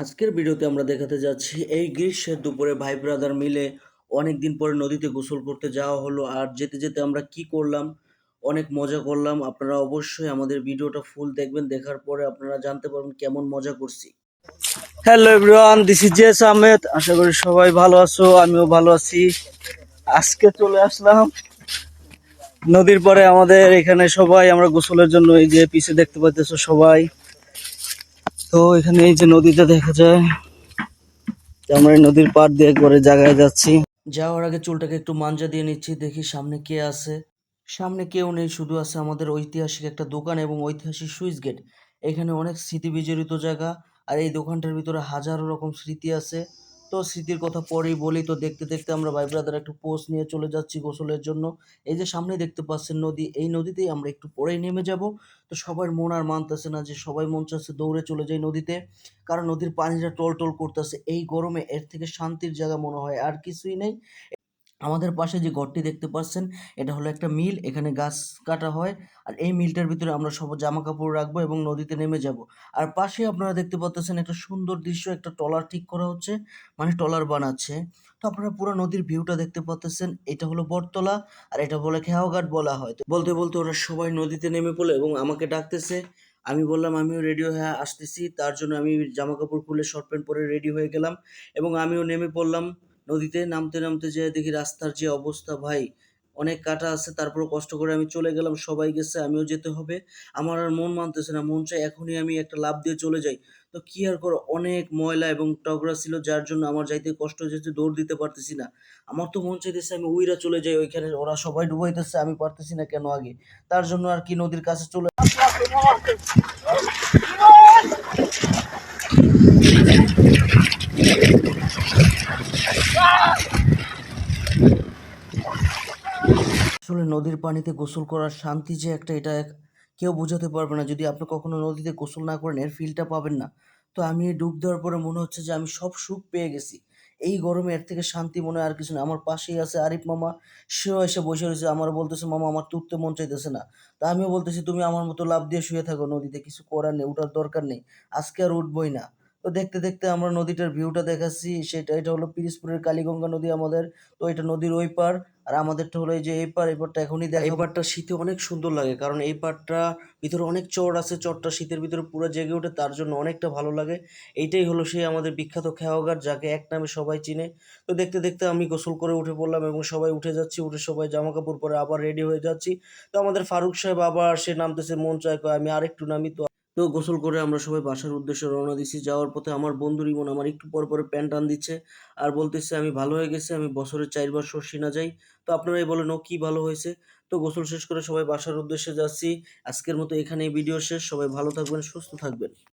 আজকের ভিডিওতে আমরা দেখাতে যাচ্ছি এই গ্রীষ্মের দুপুরে ভাই ব্রাদার মিলে অনেক দিন পরে নদীতে গোসল করতে যাওয়া হলো আর যেতে যেতে আমরা কি করলাম, অনেক মজা করলাম। আপনারা অবশ্যই আমাদের ভিডিওটা ফুল দেখবেন, দেখার পরে আপনারা জানতে পারবেন কেমন মজা করছি। Hello everyone this is Jes Ahmed আশা করি সবাই ভালো আছো, আমিও ভালো আছি। আজকে চলে আসলাম নদীর পরে আমাদের এখানে সবাই, আমরা গোসলের জন্য এই যে পিছে দেখতে পাচ্তেছো সবাই। তো এখানে এই যে নদীটা দেখা যায় আমরা নদীর পার দিয়ে একবারে জায়গায় যাচ্ছি। যাওয়ার আগে চুলটাকে একটু মাঞ্জা দিয়ে নিচ্ছি, দেখি সামনে কে আছে। সামনে কেউ নেই, শুধু আছে আমাদের ঐতিহাসিক একটা দোকান এবং ঐতিহাসিক সুইচ গেট। এখানে অনেক স্মৃতি বিজড়িত জায়গা, আর এই দোকানটার ভিতরে হাজারো রকম স্মৃতি আছে। তো স্মৃতির কথা পরেই বলি, তো দেখতে দেখতে আমরা ভাই ব্রাদার একটু পোস্ট নিয়ে চলে যাচ্ছি গোসলের জন্য। এই যে সামনে দেখতে পাচ্ছেন নদী, এই নদীতেই আমরা একটু পরেই নেমে যাব। তো সবার মন আর মানতেছে না যে সবাই মন চাচ্ছে দৌড়ে চলে যায় নদীতে। কারণ নদীর পানিটা টল টল করতেছে, এই গরমে এর থেকে শান্তির জায়গা মনে হয় আর কিছুই নেই। আমাদের পাশে যে ঘরটি দেখতে পাচ্ছেন, এটা হলো একটা মিল। এখানে গাছ কাটা হয় আর এই মিলটার ভিতরে আমরা সব জামা কাপড় রাখব এবং নদীতে নেমে যাব। আর পাশে আপনারা দেখতে পাচ্ছেন একটা সুন্দর দৃশ্য, একটা ট্রলার ঠিক করা হচ্ছে মানে ট্রলার বানাচ্ছে। তো আপনারা পুরো নদীর ভিউটা দেখতে পাচ্ছেন এটা হলো বটতলা আর এটা বলে খেয়াঘাট বলা হয়। বলতে বলতে ওরা সবাই নদীতে নেমে পড়ল এবং আমাকে ডাকতেছে। আমি বললাম, আমিও রেডি হয়ে আসতেছি। তার জন্য আমি জামা কাপড় খুলে, শর্ট প্যান্ট পরে রেডি হয়ে গেলাম এবং আমিও নেমে পড়লাম। নদীতে নামতে নামতে যে দেখি রাস্তার যে অবস্থা ভাই, অনেক কাটা আছে, তারপর কষ্ট করে আমি চলে গেলাম, সবাই গেছে, আমিও যেতে হবে। আমার আর মন মানতেছে না, মন চাই এখনই আমি একটা লাভ দিয়ে চলে যাই। তো কি আর করো, অনেক ময়লা এবং টগরা ছিল, যার জন্য আমার যাইতে কষ্ট হচ্ছে দৌড় দিতে পারতেছি না। আমার তো মন চাইতেছে আমি উইরা চলে যাই, ওইখানে ওরা সবাই ডুবাইতেছে, আমি পারতেছি না কেন আগে। তার জন্য আর কি নদীর কাছে চলে আসলে নদীর পানিতে গোসল করার শান্তি যে একটা, এটা এক- কেউ বোঝাতে পারবে না। যদি আপনি কখনো নদীতে গোসল না করেন, এর ফিলটা পাবেন না। তো আমি ডুব দেওয়ার পরে মনে হচ্ছে যে আমি সব সুখ পেয়ে গেছি। এই গরমে এর থেকে শান্তি মনে আর কিছু না। আমার পাশেই আছে আরিফ মামা। সেও এসে বসে রয়েছে। আমার বলতেছে, মামা, আমার তুলতে মন চাইতেছে না। তা আমিও বলতেছি, তুমি আমার মতো লাভ দিয়ে শুয়ে থাকো নদীতে। কিছু করার নেই ওঠার দরকার নেই। আজকে আর উঠবই না। তো দেখতে দেখতে আমরা নদীটার ভিউটা দেখাচ্ছি। সেটা, এটা হলো পিরিসপুরের কালীগঙ্গা নদী আমাদের। তো এটা নদীর ওই পার, আর আমাদেরটা হলো এই যে এই পার, এই পারটা এখনই দেখা এই পারটা শীতে অনেক সুন্দর লাগে, কারণ এই পারটা ভিতরে অনেক চর আছে, চরটা শীতের ভিতরে পুরো জেগে ওঠে, তার জন্য অনেকটা ভালো লাগে। এইটাই হলো সেই আমাদের বিখ্যাত খেয়াঘাট যাকে এক নামে সবাই চিনে। তো দেখতে দেখতে আমি গোসল করে উঠে পড়লাম এবং সবাই উঠে যাচ্ছি, উঠে সবাই জামা কাপড় পরে আবার রেডি হয়ে যাচ্ছি। তো আমাদের ফারুক সাহেব আবার সে নামতেছে মন চায়, কয় আমি আরেকটু নামি তো তো গোসল করে আমরা সবাই বাসার উদ্দেশ্যে রওনা দিচ্ছি যাওয়ার পথে আমার বন্ধু রিমন আমার একটু পর পরে প্যান্ট টান দিচ্ছে আর বলতেছে, আমি ভালো হয়ে গেছে, আমি বছরে চারবার সর্ষি না যাই। তো আপনারাই বলেন, ও কী ভালো হয়েছে? তো গোসল শেষ করে সবাই বাসার উদ্দেশ্যে যাচ্ছি। আজকের মতো এখানে ভিডিও শেষ। সবাই ভালো থাকবেন, সুস্থ থাকবেন।